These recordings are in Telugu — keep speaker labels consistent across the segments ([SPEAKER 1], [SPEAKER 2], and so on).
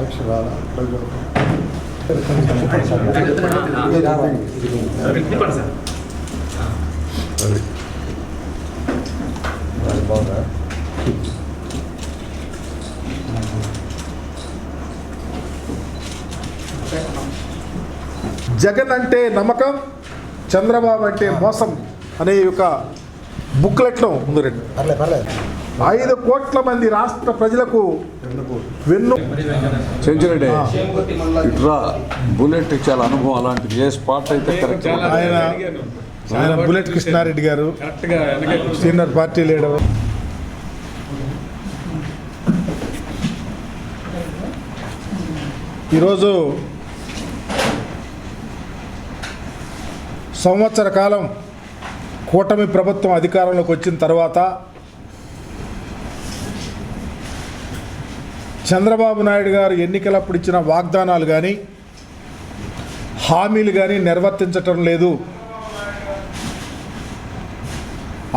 [SPEAKER 1] అక్షరాల బాగుందా
[SPEAKER 2] జగన్ అంటే నమ్మకం చంద్రబాబు అంటే మోసం అనే ఒక బుక్లెట్లో ఉంది రెండు.
[SPEAKER 1] పర్లేదు పర్లేదు
[SPEAKER 2] ఐదు కోట్ల మంది రాష్ట్ర ప్రజలకు వెన్ను.
[SPEAKER 3] సెంచురీ ఇట్రా బుల్లెట్ చాలా అనుభవం అలాంటిది. ఏ స్పాట్ అయితే కరెక్ట్
[SPEAKER 2] ఆయన ఆయన బుల్లెట్ కృష్ణారెడ్డి గారు సీనియర్ పార్టీ లీడర్. ఈరోజు సంవత్సర కాలం కూటమి ప్రభుత్వం అధికారంలోకి వచ్చిన తర్వాత చంద్రబాబు నాయుడు గారు ఎన్నికలప్పుడు ఇచ్చిన వాగ్దానాలు కానీ హామీలు కానీ నిర్వర్తించటం లేదు.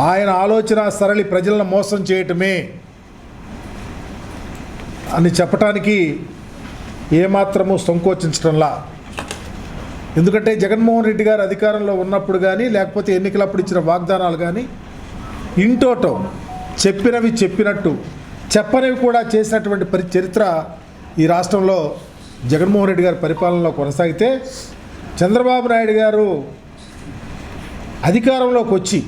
[SPEAKER 2] ఆయన ఆలోచన సరళి ప్రజలను మోసం చేయటమే అని చెప్పటానికి ఏమాత్రము సంకోచించడంలా ఎందుకంటే జగన్మోహన్ రెడ్డి గారు అధికారంలో ఉన్నప్పుడు కానీ లేకపోతే ఎన్నికలప్పుడు ఇచ్చిన వాగ్దానాలు కానీ ఇంటోటో చెప్పినవి చెప్పినట్టు చెప్పనివి కూడా చేసినటువంటి పరి చరిత్ర ఈ రాష్ట్రంలో జగన్మోహన్ రెడ్డి గారి పరిపాలనలో కొనసాగితే చంద్రబాబు నాయుడు గారు అధికారంలోకి వచ్చి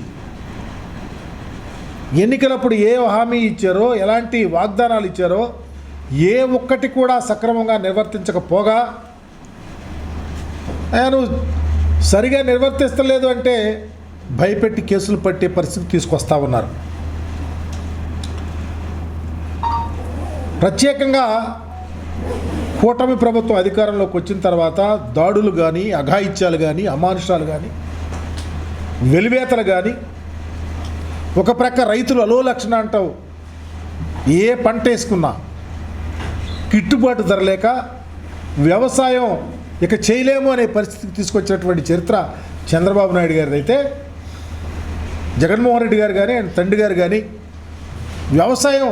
[SPEAKER 2] ఎన్నికలప్పుడు ఏ హామీ ఇచ్చారో ఎలాంటి వాగ్దానాలు ఇచ్చారో ఏ ఒక్కటి కూడా సక్రమంగా నిర్వర్తించకపోగా ఆయన సరిగా నిర్వర్తిస్తలేదు అంటే భయపెట్టి కేసులు పట్టే పరిస్థితి తీసుకొస్తా ఉన్నారు. ప్రత్యేకంగా కూటమి ప్రభుత్వం అధికారంలోకి వచ్చిన తర్వాత దాడులు కానీ అఘాయిత్యాలు కానీ అమానుషాలు కానీ వెలివేతలు కానీ ఒక ప్రక్క రైతులు అలో లక్షణ అంటావు. ఏ పంట వేసుకున్నా గిట్టుబాటు ధర లేక వ్యవసాయం ఇక చేయలేము అనే పరిస్థితికి తీసుకొచ్చినటువంటి చరిత్ర చంద్రబాబు నాయుడు గారిది అయితే జగన్మోహన్ రెడ్డి గారు కానీ ఆయన తండ్రి గారు కానీ వ్యవసాయం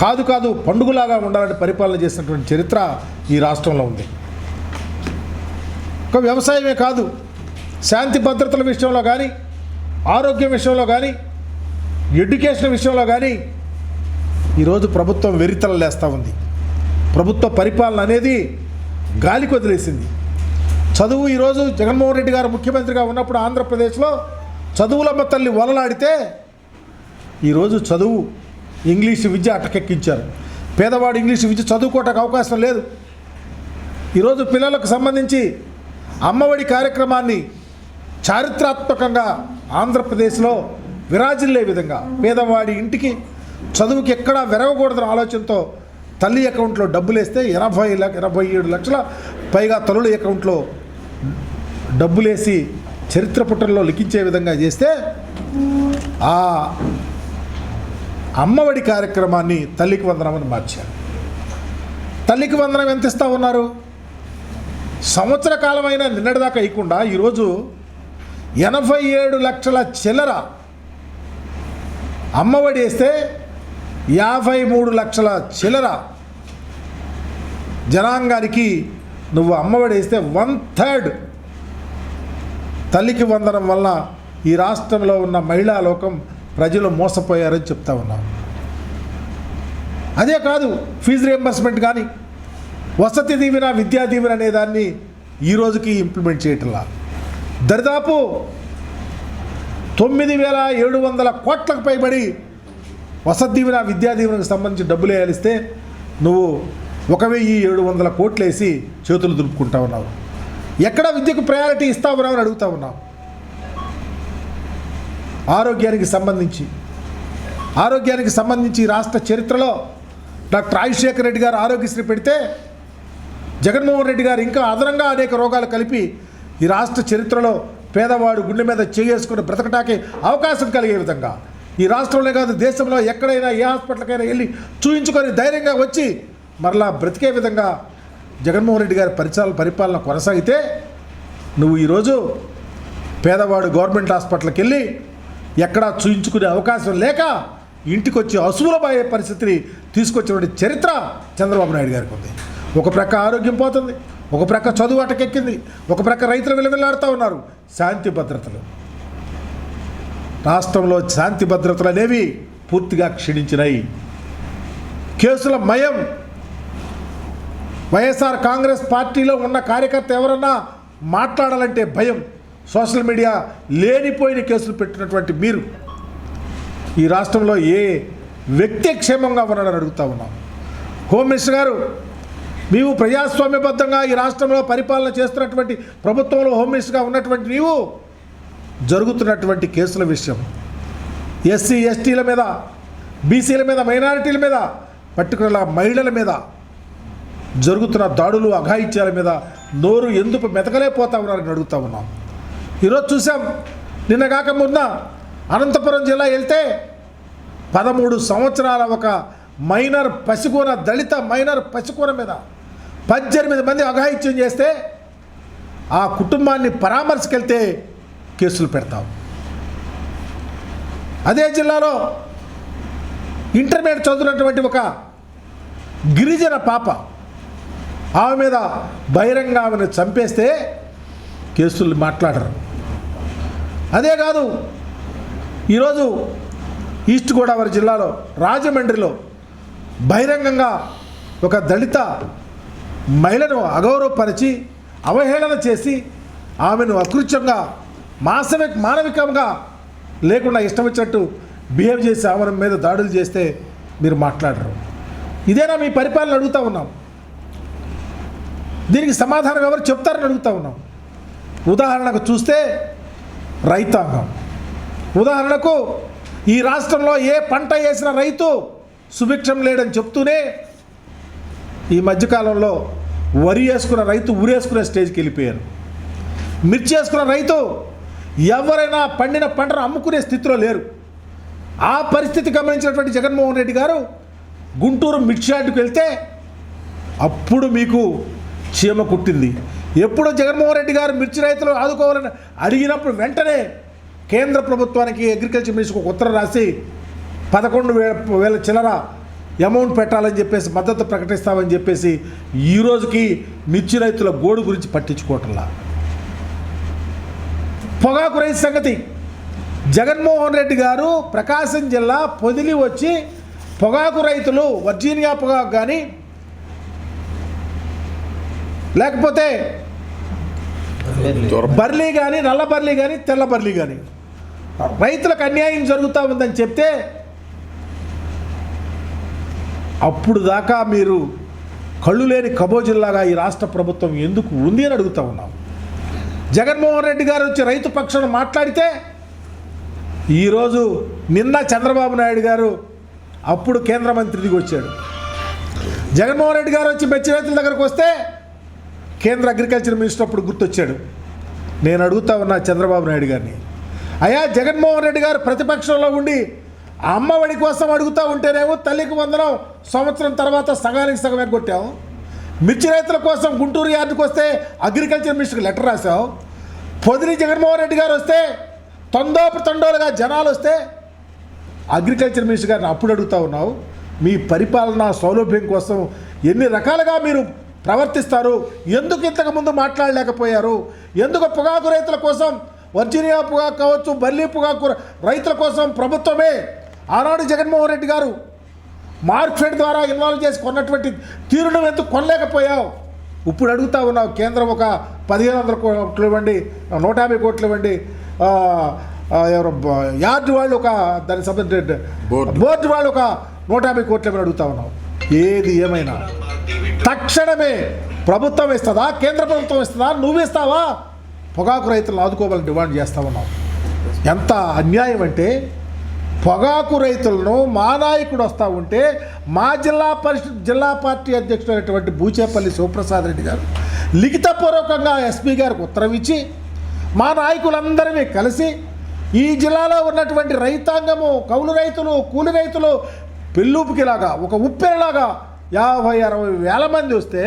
[SPEAKER 2] కాదు కాదు పండుగలాగా ఉండాలని పరిపాలన చేసినటువంటి చరిత్ర ఈ రాష్ట్రంలో ఉంది. ఒక వ్యవసాయమే కాదు శాంతి భద్రతల విషయంలో కానీ ఆరోగ్యం విషయంలో కానీ ఎడ్యుకేషన్ విషయంలో కానీ ఈరోజు ప్రభుత్వం వెరితలలేస్తూ ఉంది. ప్రభుత్వ పరిపాలన అనేది గాలికి వదిలేసింది. చదువు ఈరోజు జగన్మోహన్ రెడ్డి గారు ముఖ్యమంత్రిగా ఉన్నప్పుడు ఆంధ్రప్రదేశ్లో చదువులమ్మ తల్లి వలలాడితే ఈరోజు చదువు ఇంగ్లీష్ విద్య అటకెక్కించారు. పేదవాడు ఇంగ్లీష్ విద్య చదువుకోవటానికి అవకాశం లేదు. ఈరోజు పిల్లలకు సంబంధించి అమ్మఒడి కార్యక్రమాన్ని చారిత్రాత్మకంగా ఆంధ్రప్రదేశ్లో విరాజిల్లే విధంగా పేదవాడి ఇంటికి చదువుకి ఎక్కడా వెరగకూడదన్న ఆలోచనతో తల్లి అకౌంట్లో డబ్బులు వేస్తే ఎనభై లక్ష ఎనభై ఏడు లక్షల పైగా తల్లుల అకౌంట్లో డబ్బులేసి చరిత్ర పుటల్లో లిఖించే విధంగా చేస్తే ఆ అమ్మఒడి కార్యక్రమాన్ని తల్లికి వందనమని మార్చారు. తల్లికి వందనం ఎంత ఇస్తా ఉన్నారు? సంవత్సర కాలమైన నిన్నటిదాకా ఇవ్వకుండా ఈరోజు ఎనభై ఏడు లక్షల చిల్లర అమ్మఒడి వేస్తే యాభై మూడు లక్షల చిల్లర జనాంగానికి నువ్వు అమ్మఒడి వేస్తే వన్ థర్డ్ తల్లికి వందనం వలన ఈ రాష్ట్రంలో ఉన్న మహిళా లోకం ప్రజలు మోసపోయారని చెప్తా ఉన్నాం. అదే కాదు ఫీజు రియంబర్స్మెంట్ కానీ వసతి దీవెన విద్యా దీవెన అనే దాన్ని ఈ రోజుకి ఇంప్లిమెంట్ చేయటంలా. దరిదాపు తొమ్మిది వేల ఏడు వందల కోట్లకు పైబడి వసతి దీవెన విద్యా దీవెనకు సంబంధించి డబ్బులు వేయాలిస్తే నువ్వు ఒక వెయ్యి ఏడు వందల కోట్లు వేసి చేతులు దులుపుకుంటా ఉన్నావు. ఎక్కడ విద్యకు ప్రయారిటీ ఇస్తా ఉన్నావు అని అడుగుతా ఉన్నావు. ఆరోగ్యానికి సంబంధించి ఆరోగ్యానికి సంబంధించి రాష్ట్ర చరిత్రలో డాక్టర్ రాజశేఖర్ రెడ్డి గారు ఆరోగ్యశ్రీ పెడితే జగన్మోహన్ రెడ్డి గారు ఇంకా అదనంగా అనేక రోగాలు కలిపి ఈ రాష్ట్ర చరిత్రలో పేదవాడు గుండె మీద చేసుకుని బ్రతకటానికి అవకాశం కలిగే విధంగా ఈ రాష్ట్రంలో కాదు దేశంలో ఎక్కడైనా ఏ హాస్పిటల్కైనా వెళ్ళి చూయించుకొని ధైర్యంగా వచ్చి మరలా బ్రతికే విధంగా జగన్మోహన్ రెడ్డి గారి పరిచాల పరిపాలన కొనసాగితే నువ్వు ఈరోజు పేదవాడు గవర్నమెంట్ హాస్పిటల్కి వెళ్ళి ఎక్కడా చూయించుకునే అవకాశం లేక ఇంటికి వచ్చి అసువులమయ్యే పరిస్థితిని తీసుకొచ్చినటువంటి చరిత్ర చంద్రబాబు నాయుడు గారికి ఉంది. ఒక ప్రక్క ఆరోగ్యం పోతుంది ఒక ప్రక్క చదువు అటకెక్కింది ఒక ప్రక్క రైతులు విలవిల్లాడుతూ ఉన్నారు. శాంతి భద్రతలు. రాష్ట్రంలో శాంతి భద్రతలు అనేవి పూర్తిగా క్షీణించినాయి. కేసుల మయం. వైఎస్ఆర్ కాంగ్రెస్ పార్టీలో ఉన్న కార్యకర్త ఎవరన్నా మాట్లాడాలంటే భయం. సోషల్ మీడియా లేనిపోయిన కేసులు పెట్టినటువంటి మీరు ఈ రాష్ట్రంలో ఏ వ్యక్తి క్షేమంగా ఉన్నాడని అడుగుతా ఉన్నాం. హోమ్ మినిస్టర్ గారు నీవు ప్రజాస్వామ్యబద్ధంగా ఈ రాష్ట్రంలో పరిపాలన చేస్తున్నటువంటి ప్రభుత్వంలో హోమ్ మినిస్టర్గా ఉన్నటువంటి నీవు జరుగుతున్నటువంటి కేసుల విషయం. ఎస్సీ ఎస్టీల మీద బీసీల మీద మైనారిటీల మీద పర్టికులర్గా మహిళల మీద జరుగుతున్న దాడులు అఘాయిత్యాల మీద నోరు ఎందుకు మెతకలేకపోతా ఉన్నారని అడుగుతా ఉన్నాం. ఈరోజు చూసాం. నిన్న కాక మొన్న అనంతపురం జిల్లా వెళ్తే పదమూడు సంవత్సరాల ఒక మైనర్ పసికూర దళిత మైనర్ పసికూర మీద పద్దెనిమిది మంది అఘాయిత్యం చేస్తే ఆ కుటుంబాన్ని పరామర్శకెళ్తే కేసులు పెడతాం. అదే జిల్లాలో ఇంటర్మీడియట్ చదువుతున్నటువంటి ఒక గిరిజన పాప ఆమె మీద బహిరంగ ఆమెను చంపేస్తే కేసులు మాట్లాడరు. అదే కాదు ఈరోజు ఈస్ట్ గోదావరి జిల్లాలో రాజమండ్రిలో బహిరంగంగా ఒక దళిత మహిళను అగౌరవపరిచి అవహేళన చేసి ఆమెను అకృత్యంగా మాసవిక మానవికంగా లేకుండా ఇష్టం వచ్చినట్టు బిహేవ్ చేసి ఆమె మీద దాడులు చేస్తే మీరు మాట్లాడరు. ఇదేనా మీ పరిపాలన అడుగుతా ఉన్నాం. దీనికి సమాధానం ఎవరు చెప్తారని అడుగుతూ ఉన్నాం. ఉదాహరణకు చూస్తే రైతాంగం. ఉదాహరణకు ఈ రాష్ట్రంలో ఏ పంట వేసిన రైతు సుభిక్షం లేడని చెప్తూనే ఈ మధ్యకాలంలో వరి వేసుకున్న రైతు ఉరేసుకునే స్టేజ్కి వెళ్ళిపోయారు. మిర్చి వేసుకున్న రైతు ఎవరైనా పండిన పంటను అమ్ముకునే స్థితిలో లేరు. ఆ పరిస్థితి గమనించినటువంటి జగన్మోహన్ రెడ్డి గారు గుంటూరు మిర్చి యార్డుకు వెళ్తే అప్పుడు మీకు చీమ కుట్టింది. ఎప్పుడు జగన్మోహన్ రెడ్డి గారు మిర్చి రైతులు ఆదుకోవాలని అడిగినప్పుడు వెంటనే కేంద్ర ప్రభుత్వానికి అగ్రికల్చర్ మినిస్టర్కి ఒక ఉత్తరం రాసి పదకొండు వేల వేల చిల్లర అమౌంట్ పెట్టాలని చెప్పేసి మద్దతు ప్రకటిస్తామని చెప్పేసి ఈ రోజుకి మిర్చి రైతుల గోడు గురించి పట్టించుకోవటంలా పొగాకు రైతు సంగతి. జగన్మోహన్ రెడ్డి గారు ప్రకాశం జిల్లా పొదిలి వచ్చి పొగాకు రైతులు వర్జీనియా పొగాకు కానీ లేకపోతే బర్లీ కానీ నల్ల బర్లీ కానీ తెల్ల బర్లీ కానీ రైతులకు అన్యాయం జరుగుతూ ఉందని చెప్తే అప్పుడు దాకా మీరు కళ్ళు లేని కబోజిల్లాగా ఈ రాష్ట్ర ప్రభుత్వం ఎందుకు ఉంది అని అడుగుతూ ఉన్నాం. జగన్మోహన్ రెడ్డి గారు వచ్చి రైతు పక్షాన్ని మాట్లాడితే ఈరోజు నిన్న చంద్రబాబు నాయుడు గారు అప్పుడు కేంద్ర మంత్రి దిగి వచ్చాడు. జగన్మోహన్ రెడ్డి గారు వచ్చి బెచ్చి రైతుల దగ్గరకు వస్తే కేంద్ర అగ్రికల్చర్ మినిస్టర్ అప్పుడు గుర్తొచ్చాడు. నేను అడుగుతా ఉన్నా చంద్రబాబు నాయుడు గారిని. అయ్యా జగన్మోహన్ రెడ్డి గారు ప్రతిపక్షంలో ఉండి అమ్మ అమ్మఒడి కోసం అడుగుతూ ఉంటేనేమో తల్లికి వందనం సంవత్సరం తర్వాత సగానికి సగం ఎగ్గొట్టావు మిర్చి రైతుల కోసం గుంటూరు యార్డుకు వస్తే అగ్రికల్చర్ మినిస్టర్కి లెటర్ రాసావు పొదిలి జగన్మోహన్ రెడ్డి గారు వస్తే తొందోపు తొండోలుగా జనాలు వస్తే అగ్రికల్చర్ మినిస్టర్ గారిని అప్పుడు అడుగుతా ఉన్నావు. మీ పరిపాలన సౌలభ్యం కోసం ఎన్ని రకాలుగా మీరు ప్రవర్తిస్తారు. ఎందుకు ఇంతకు ముందు మాట్లాడలేకపోయారు? ఎందుకు పొగాకు రైతుల కోసం వర్జీనియా పొగాకు కావచ్చు బర్లీ పొగాకు రైతుల కోసం ప్రభుత్వమే ఆనాడు జగన్మోహన్ రెడ్డి గారు మార్కెట్ ద్వారా ఇన్వాల్వ్ చేసి కొన్నటువంటి తీరును ఎందుకు కొనలేకపోయావు? ఇప్పుడు అడుగుతా ఉన్నావు కేంద్రం ఒక పదిహేను వందల కోట్లు ఇవ్వండి నూట యాభై కోట్లు ఇవ్వండి ఎవరు యార్డు వాళ్ళు ఒక దానికి సంబంధించిన.
[SPEAKER 3] బోర్డు
[SPEAKER 2] వాళ్ళు ఒక నూట యాభై కోట్లు ఇవ్వని అడుగుతా ఉన్నావు. ఏది ఏమైనా? తక్షణమే ప్రభుత్వం ఇస్తుందా కేంద్ర ప్రభుత్వం ఇస్తుందా నువ్వు ఇస్తావా పొగాకు రైతులను ఆదుకోవాలని డిమాండ్ చేస్తా ఉన్నావు. ఎంత అన్యాయం అంటే పొగాకు రైతులను మా నాయకుడు వస్తూ ఉంటే మా జిల్లా పరిషత్ జిల్లా పార్టీ అధ్యక్షుడైనటువంటి బూచేపల్లి శివప్రసాద్ రెడ్డి గారు లిఖితపూర్వకంగా ఎస్పీ గారికి ఉత్తరం ఇచ్చి మా నాయకులందరినీ కలిసి ఈ జిల్లాలో ఉన్నటువంటి రైతాంగము కౌలు రైతులు కూలి రైతులు పెళ్ళూపుకిలాగా ఒక ఉప్పెరలాగా యాభై అరవై వేల మంది వస్తే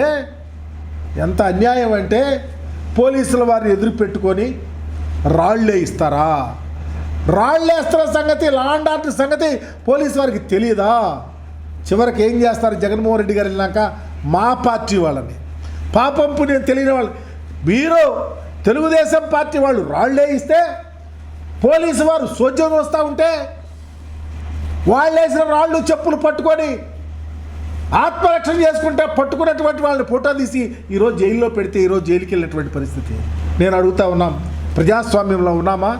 [SPEAKER 2] ఎంత అన్యాయం అంటే పోలీసుల వారిని ఎదురు పెట్టుకొని రాళ్ళే ఇస్తారా? రాళ్ళేస్తున్న సంగతి లాండ్ ఆర్డర్ సంగతి పోలీసు వారికి తెలియదా చివరికి ఏం చేస్తారు? జగన్మోహన్ రెడ్డి గారు వెళ్ళాక మా పార్టీ వాళ్ళని. పాపం పుణ్యం తెలియని వాళ్ళు. మీరు తెలుగుదేశం పార్టీ వాళ్ళు రాళ్ళే ఇస్తే పోలీసు వారు సోద్యం వస్తూ ఉంటే వాళ్ళు వేసిన రాళ్ళు చెప్పులు పట్టుకొని ఆత్మరక్షణ చేసుకుంటే పట్టుకున్నటువంటి వాళ్ళని ఫోటో తీసి ఈరోజు జైల్లో పెడితే ఈరోజు జైలుకి వెళ్ళినటువంటి పరిస్థితి. నేను అడుగుతా ఉన్నాం ప్రజాస్వామ్యంలో ఉన్నామా?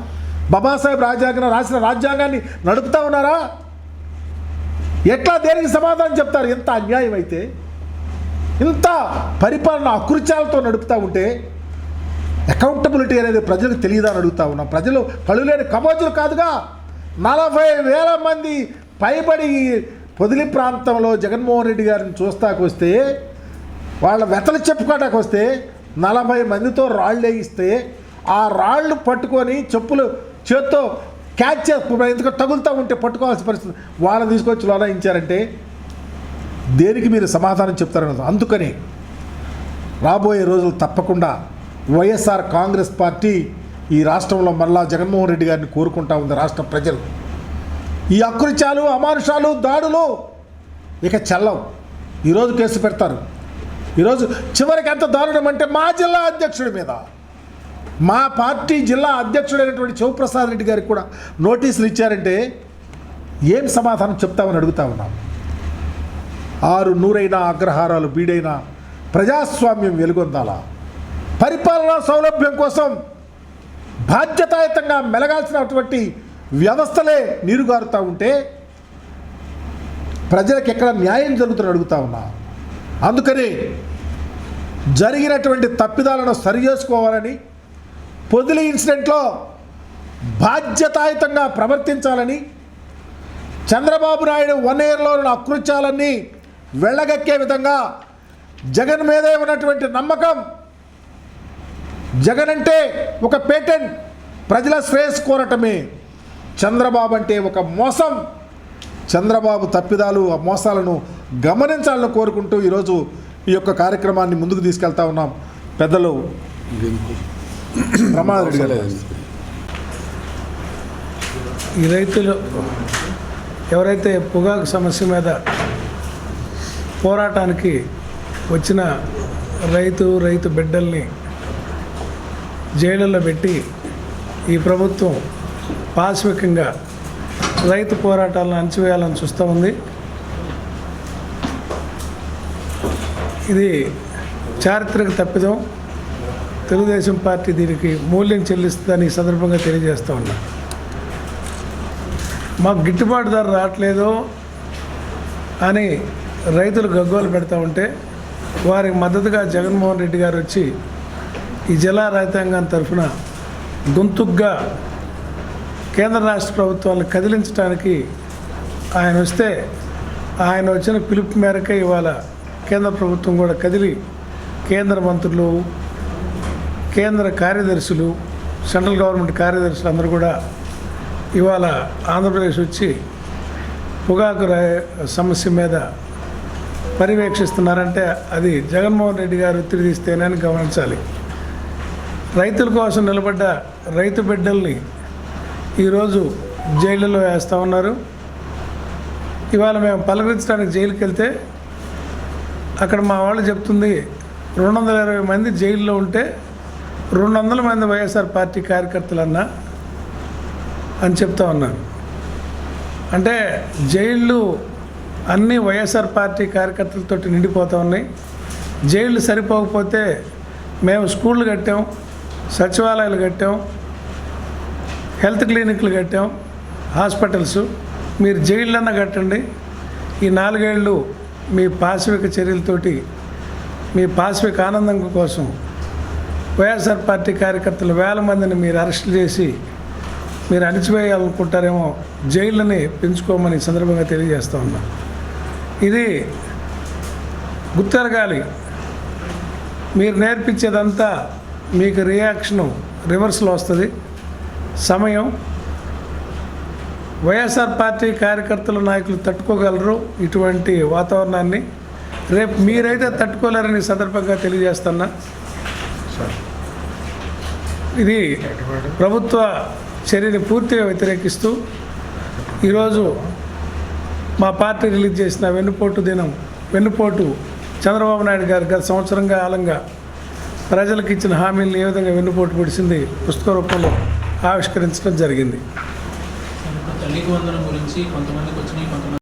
[SPEAKER 2] బాబాసాహెబ్ రాజ్యాంగం రాసిన రాజ్యాంగాన్ని నడుపుతా ఉన్నారా? ఎట్లా దేనికి సమాధానం చెప్తారు? ఎంత అన్యాయం అయితే ఇంత పరిపాలన అకృత్యాలతో నడుపుతూ ఉంటే అకౌంటబిలిటీ అనేది ప్రజలకు తెలియదా అని అడుగుతా ఉన్నాం. ప్రజలు కళ్ళు లేని కమోజులు కాదుగా. నలభై వేల మంది పైబడి పొదిలి ప్రాంతంలో జగన్మోహన్ రెడ్డి గారిని చూస్తాకు వస్తే వాళ్ళ వెతలు చెప్పుకోవడానికి వస్తే నలభై మందితో రాళ్ళు వేయిస్తే ఆ రాళ్ళు పట్టుకొని చెప్పులు చేత్తో క్యాచ్ చేసుకుని ఎందుకు తగులుతూ ఉంటే పట్టుకోవాల్సిన పరిస్థితి. వాళ్ళని తీసుకొచ్చి లోనాయించారంటే దేనికి మీరు సమాధానం చెప్తారన్నది. అందుకని రాబోయే రోజులు తప్పకుండా వైఎస్ఆర్ కాంగ్రెస్ పార్టీ ఈ రాష్ట్రంలో మళ్ళా జగన్మోహన్ రెడ్డి గారిని కోరుకుంటా ఉంది రాష్ట్ర ప్రజలు. ఈ అకృత్యాలు అమానుషాలు దాడులు. ఇక చల్లవు ఈరోజు కేసు పెడతారు. ఈరోజు చివరికి ఎంత దారుణం అంటే మా జిల్లా అధ్యక్షుడి మీద. మా పార్టీ జిల్లా అధ్యక్షుడైనటువంటి శివప్రసాద్ రెడ్డి గారికి కూడా నోటీసులు ఇచ్చారంటే ఏం సమాధానం చెప్తామని అడుగుతా ఉన్నాం. ఆరు నూరైనా అగ్రహారాలు బీడైనా ప్రజాస్వామ్యం వెలుగొందాలా? పరిపాలనా సౌలభ్యం కోసం బాధ్యతాయుతంగా మెలగాల్సినటువంటి వ్యవస్థలే నీరుగారుతూ ఉంటే ప్రజలకు ఎక్కడ న్యాయం జరుగుతుందని అడుగుతా ఉన్నా. అందుకని జరిగినటువంటి తప్పిదాలను సరి చేసుకోవాలని పొదిలి ఇన్సిడెంట్లో బాధ్యతాయుతంగా ప్రవర్తించాలని చంద్రబాబు నాయుడు వన్ ఇయర్లో ఉన్న అకృత్యాలన్నీ వెళ్ళగక్కే విధంగా జగన్ మీదే ఉన్నటువంటి నమ్మకం జగన్ అంటే ఒక పేటెంట్ ప్రజల శ్రేయస్ కోరటమే. చంద్రబాబు అంటే ఒక మోసం. చంద్రబాబు తప్పిదాలు ఆ మోసాలను గమనించాలని కోరుకుంటూ ఈరోజు ఈ యొక్క కార్యక్రమాన్ని ముందుకు తీసుకెళ్తా ఉన్నాం. పెద్దలు గారు.
[SPEAKER 1] ఈ రైతులు ఎవరైతే పొగాకు సమస్య మీద పోరాటానికి వచ్చిన రైతు రైతు బిడ్డల్ని జైళ్ళలో పెట్టి ఈ ప్రభుత్వం పాశ్వికంగా రైతు పోరాటాలను అణచివేయాలని చూస్తూ ఉంది. ఇది చారిత్రక తప్పిదం. తెలుగుదేశం పార్టీ దీనికి మూల్యం చెల్లిస్తుందని ఈ సందర్భంగా తెలియజేస్తూ ఉన్నా. మాకు గిట్టుబాటు ధర రావట్లేదు అని రైతులు గగ్గోలు పెడతా ఉంటే వారికి మద్దతుగా జగన్మోహన్ రెడ్డి గారు వచ్చి ఈ జిల్లా రైతాంగం తరఫున గొంతుగ్గా కేంద్ర రాష్ట్ర ప్రభుత్వాలను కదిలించడానికి ఆయన వస్తే ఆయన వచ్చిన పిలుపు మేరకే ఇవాళ కేంద్ర ప్రభుత్వం కూడా కదిలి కేంద్ర మంత్రులు కేంద్ర కార్యదర్శులు సెంట్రల్ గవర్నమెంట్ కార్యదర్శులు అందరూ కూడా ఇవాళ ఆంధ్రప్రదేశ్ వచ్చి పొగాకు సమస్య మీద పర్యవేక్షిస్తున్నారంటే అది జగన్మోహన్ రెడ్డి గారు ఒత్తిడి గమనించాలి. రైతుల కోసం నిలబడ్డ రైతు బిడ్డల్ని ఈరోజు జైళ్ళలో వేస్తూ ఉన్నారు. ఇవాళ మేము పలకరించడానికి జైలుకి వెళ్తే అక్కడ మా వాళ్ళు చెప్తుంది రెండు వందల ఇరవై మంది జైల్లో ఉంటే రెండు వందల మంది వైఎస్ఆర్ పార్టీ కార్యకర్తలన్నా అని చెప్తా ఉన్నాను అంటే జైళ్ళు అన్నీ వైఎస్ఆర్ పార్టీ కార్యకర్తలతో నిండిపోతూ ఉన్నాయి. జైళ్ళు సరిపోకపోతే మేము స్కూళ్ళు కట్టాం సచివాలయాలు కట్టాం హెల్త్ క్లినిక్లు కట్టాం హాస్పిటల్స్. మీరు జైళ్ళన్నా కట్టండి. ఈ నాలుగేళ్ళు మీ పాశవిక చర్యలతోటి మీ పాశవిక ఆనందం కోసం వైఎస్ఆర్ పార్టీ కార్యకర్తలు వేల మందిని మీరు అరెస్ట్ చేసి మీరు అణిచివేయాలనుకుంటారేమో జైళ్ళని పెంచుకోమని సందర్భంగా తెలియజేస్తూ ఉన్నా. ఇది గుర్తెరగాలి మీరు నేర్పించేదంతా మీకు రియాక్షను రివర్స్లో వస్తుంది. సమయం. వైఎస్ఆర్ పార్టీ కార్యకర్తలు నాయకులు తట్టుకోగలరు ఇటువంటి వాతావరణాన్ని. రేపు మీరైతే తట్టుకోలేరని సందర్భంగా తెలియజేస్తున్నా. ఇది ప్రభుత్వ చర్యని పూర్తిగా వ్యతిరేకిస్తూ ఈరోజు మా పార్టీ రిలీజ్ చేసిన వెన్నుపోటు దినం వెన్నుపోటు చంద్రబాబు నాయుడు గారు గత సంవత్సరం కాలంగా ప్రజలకు ఇచ్చిన హామీలను ఏ విధంగా వెన్నుపోటు పొడిచింది పుస్తక రూపంలో ఆవిష్కరించడం జరిగింది.